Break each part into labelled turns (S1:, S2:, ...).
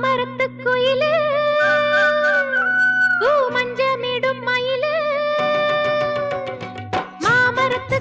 S1: மாமரத்து குயிலு பூ மஞ்சமிடும் மயிலு. மாமரத்து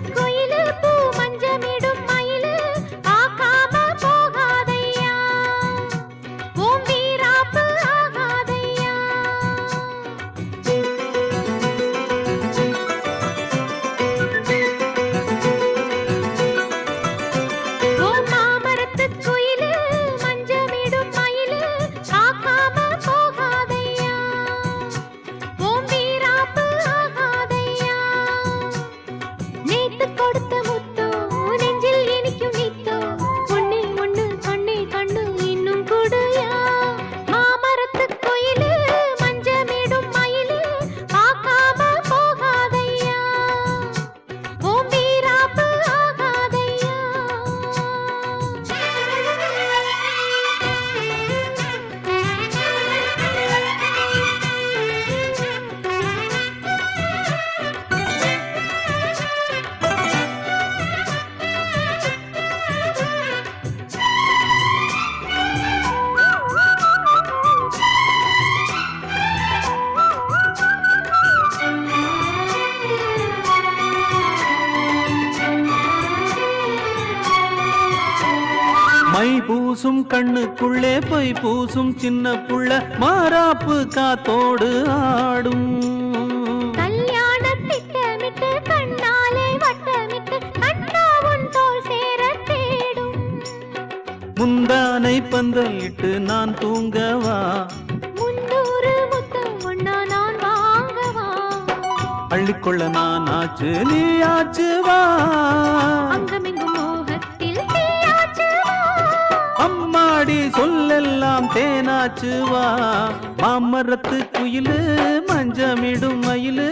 S2: மை பூசும் கண்ணுக்குள்ளே பொய் பூசும் சின்ன புள்ள மாறாப்பு காத்தோடு ஆடும். முந்தானை பந்தலிட்டு நான் தூங்கவா? அள்ளிக்கொள்ள நான் ஆச்சு நீ ஆச்சு வா
S1: அங்கமெங்கும்
S2: சொல்லெல்லாம் தேனாச்சு வா. மாமரத்து குயிலு மஞ்சமிடும் மயிலு.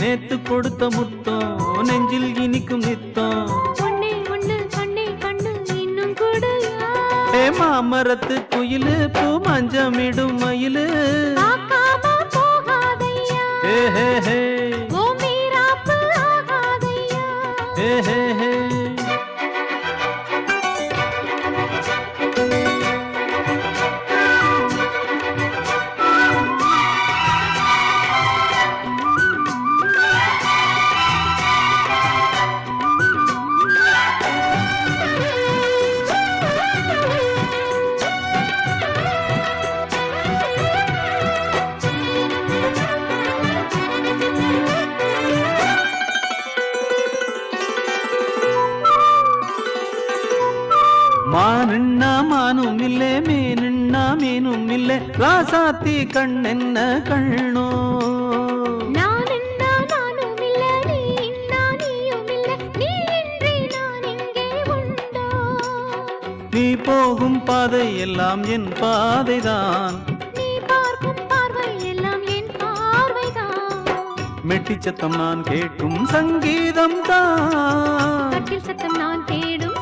S2: நேத்து கொடுத்த முத்தம் நெஞ்சில் இனிக்கும் நித்தம். மாமரத்து குயிலு பூ மஞ்சமிடும் மயிலு. மானுண்ணா மானும் இல்லே மீனுண்ணா மீனும் இல்லே. ராசாத்தி கண்ணென்ன கண்ணோ?
S1: நீ
S2: போகும் பாதை எல்லாம் என் பாதைதான்.
S1: நீ பார்க்கும் பார்வை எல்லாம் என் பார்வைதான்.
S2: மெட்டி சத்தம் நான் கேட்கும் சங்கீதம் தான்
S1: சத்தம் நான் தேடும்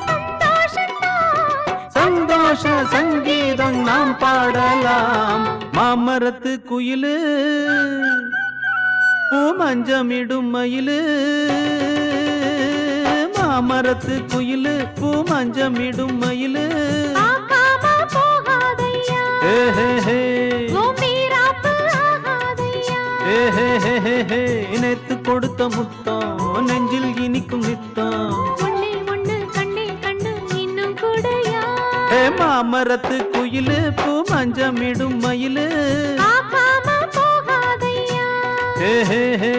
S2: சந்தோஷ சங்கீதம் நாம் பாடலாம். மாமரத்து குயிலு பூ மஞ்சமிடும் மயிலு. மாமரத்து குயிலு பூ மஞ்சமிடும் மயிலு.
S1: பார்க்காம போகாதையா?
S2: ஹே மாமரத்து குயிலு பூ மஞ்சமிடும் மயிலு ஹே ஹே.